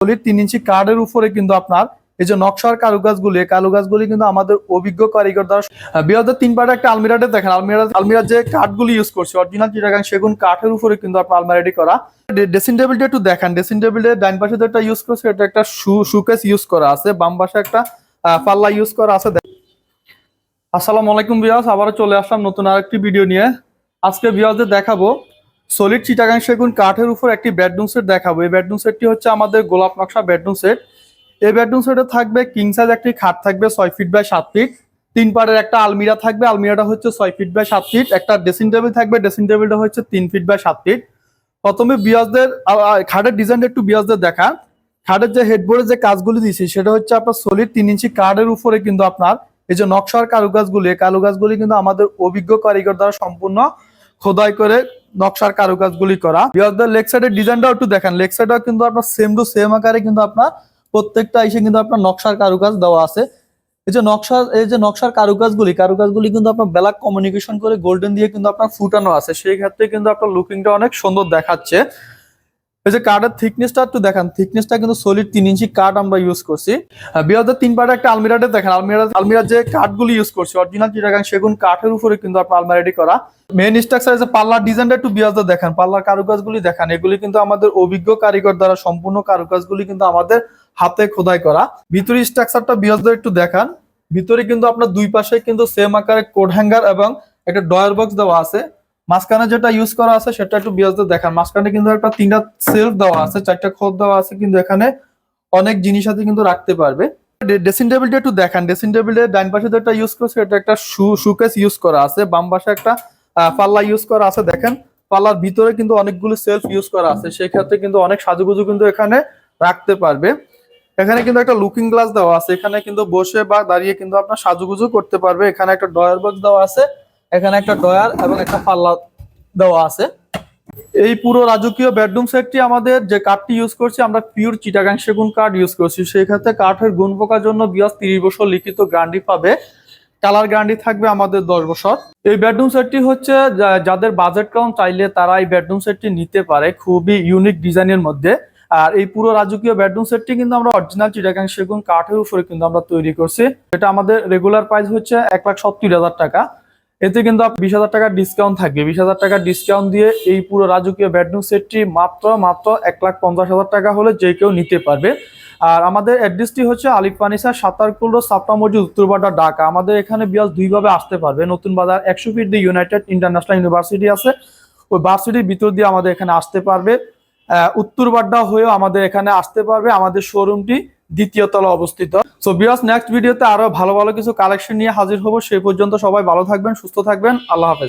তিন ইঞ্চি কার্ডের উপরে কিন্তু আপনার এই যে নকশার কারুকাজগুলি কারুকাজগুলি কিন্তু আমাদের অভিজ্ঞ কারিগর দ্বারা বিহাদের তিন পাটে একটা আলমিরাটে দেখেন, আলমিরা আলমিরার যে কাঠগুলি ইউজ করছে অরিজিনাল চিটাগাং সেগুন কাঠের উপরে কিন্তু আপনার আলমারিটি করা। ড্রেসিং টেবিলটা একটু দেখেন ড্রেসিং টেবিলের ডাইন পাশে যে একটা ইউজ করছে, এটা একটা সুকেস ইউজ করা আছে, বাম পাশে একটা পাল্লা ইউজ করা আছে আসসালামু আলাইকুম বিয়াস আবারও চলে আসলাম নতুন আরেকটি ভিডিও নিয়ে। আজকে বিয়াসদের দেখাবো সলিড চিটাগাং সেগুন কাঠের উপর একটি বেডরুম সেট দেখাবো। এই বেডরুম সেটটি হচ্ছে আমাদের গোলাপ নকশা বেডরুম সেট এই বেডরুম সেটে থাকবে কিং সাইজ একটি খাট থাকবে ছয় ফিট বাই সাত ফিট তিন পাড়ের একটা আলমিরা থাকবে। আলমিরাটা হচ্ছে ছয় ফিট বাই সাত ফিট একটা ড্রেসিং টেবিল থাকবে। ড্রেসিং টেবিলটা হচ্ছে তিন ফিট বাই সাত ফিট প্রথমে আহ, খাটের ডিজাইনটা একটু বিয়াসদের দেখা। খাটের যে হেডবোর্ডের যে কাজগুলি দিয়েছি সেটা হচ্ছে আপনার সলিড তিন ইঞ্চি কার্ডের উপরে কিন্তু আপনার এই যে নকশার কারুকাজগুলি এই কারুকাজগুলি কিন্তু আমাদের অভিজ্ঞ কারিগর দ্বারা সম্পূর্ণ খোদাই করে নকশার কারুকাজগুলি করা। বিয়াসদের লেগ সাইডের ডিজাইনটাও একটু দেখেন। লেগ সাইডটাও কিন্তু আপনার সেম টু সেম আকারে কিন্তু আপনার প্রত্যেকটা এসে কিন্তু আপনার নকশার কারুকাজ দেওয়া আছে। এই যে নকশা, এই যে নকশার কারুকাজগুলি কারুকাজগুলি কিন্তু আপনার ব্ল্যাক কমিউনিকেশন করে গোল্ডেন দিয়ে কিন্তু আপনার ফুটানো আছে। সেই ক্ষেত্রে কিন্তু আপনার লুকিংটা অনেক সুন্দর দেখাচ্ছে। এই যে কার্ডের থিকনেসটা একটু দেখান। থিকনেসটা কিন্তু সলিড তিন ইঞ্চি কার্ড আমরা ইউজ করছি। বিয়াদের তিন পাটে একটা আলমিরাটে দেখেন। আলমিরা আলমিরার যে কাঠগুলি ইউজ করছি অরিজিনাল চিটাগাং সেগুন কাঠের উপরে কিন্তু আপনার আলমারিটি করা। মেন স্ট্রাকচার যে পাল্লার ডিজাইনটা একটু বিয়াজটা দেখেন। পাল্লার কারুকাজগুলি দেখান। এগুলি কিন্তু আমাদের অভিজ্ঞ কারিগর দ্বারা সম্পূর্ণ কারুকাজগুলি কিন্তু আমাদের হাতে খোদাই করা। ভিতরি স্ট্রাকচারটা বিয়াজদের একটু দেখান। ভিতরে কিন্তু আপনার দুই পাশে কিন্তু সেম আকারে কোড হ্যাঙ্গার এবং একটা ডয়ার বক্স দেওয়া আছে। মাঝখানে যেটা ইউজ করা আছে সেটা একটু বিয়াজদের দেখান। মাঝখানে কিন্তু একটা তিনটা সেলফ দেওয়া আছে, চারটা খোদ দেওয়া আছে, কিন্তু এখানে অনেক জিনিস আছে কিন্তু রাখতে পারবে। ড্রেসিং টেবিলটা একটু দেখান। ড্রেসিং টেবিলের ডাইন পাশে যেটা ইউজ করছে এটা একটা সুকেস ইউজ করা আছে। বাম পাশে একটা পাল্লা ইউজ করা আছে, দেখেন। পাল্লার ভিতরে কিন্তু অনেকগুলো সেলফ ইউজ করা আছে। সেই ক্ষেত্রে কিন্তু অনেক সাজুগুজু কিন্তু এখানে রাখতে পারবে। এখানে কিন্তু একটা লুকিং গ্লাস দেওয়া আছে। এখানে কিন্তু বসে বা দাঁড়িয়ে কিন্তু আপনার সাজুগুজু করতে পারবে। এখানে একটা ডয়ার বক্স দেওয়া আছে। এখানে একটা ডয়ার এবং একটা পাল্লা দেওয়া আছে। এই পুরো রাজকীয় বেডরুম সেটটি আমাদের যে কাঠটি ইউজ করছি, আমরা পিওর চিটাগাং সেগুন কাঠ ইউজ করছি। সেই ক্ষেত্রে কাঠের গুণ পোকার জন্য বিয়াস তিরিশ বছর লিখিত গ্যারান্টি পাবে। কালার গ্যারান্টি থাকবে আমাদের দশ বছর। এই বেডরুম সেটটি হচ্ছে যাদের বাজেট কম, চাইলে তারা এই বেডরুম সেটটি নিতে পারে খুবই ইউনিক ডিজাইনের মধ্যে। আর এই পুরো রাজকীয় বেডরুম সেটটি কিন্তু আমরা অরিজিনাল চিটাগাং সেগুন কাঠের উপরে কিন্তু আমরা তৈরি করছি। এটা আমাদের রেগুলার প্রাইস হচ্ছে এক লাখ সত্তর হাজার টাকা। এতে কিন্তু বিশ হাজার টাকার ডিসকাউন্ট থাকবে। বিশ হাজার টাকার ডিসকাউন্ট দিয়ে এই পুরো রাজকীয় বেডরুম সেটটি মাত্র মাত্র এক লাখ পঞ্চাশ হাজার টাকা হলে যে কেউ নিতে পারবে। আর আমাদের অ্যাড্রেসটি হচ্ছে আলিফ পানিসা, সাতারকুল রোড সাপটা মসজিদ উত্তরবাড্ডা ঢাকা। আমাদের এখানে বিয়াস দুইভাবে আসতে পারবে। নতুন বাজার একশো ফিট দিয়ে ইউনাইটেড ইন্টারন্যাশনাল ইউনিভার্সিটি আছে। ওই ভার্সিটির ভিতর দিয়ে আমাদের এখানে আসতে পারবে। উত্তরবাড্ডা হয়েও আমাদের এখানে আসতে পারবে। আমাদের শোরুমটি দ্বিতীয় তলা অবস্থিত। সো বিয়াস নেক্সট ভিডিওতে আরও ভালো ভালো কিছু কালেকশন নিয়ে হাজির হব। সেই পর্যন্ত সবাই ভালো থাকবেন, সুস্থ থাকবেন। আল্লাহ হাফেজ।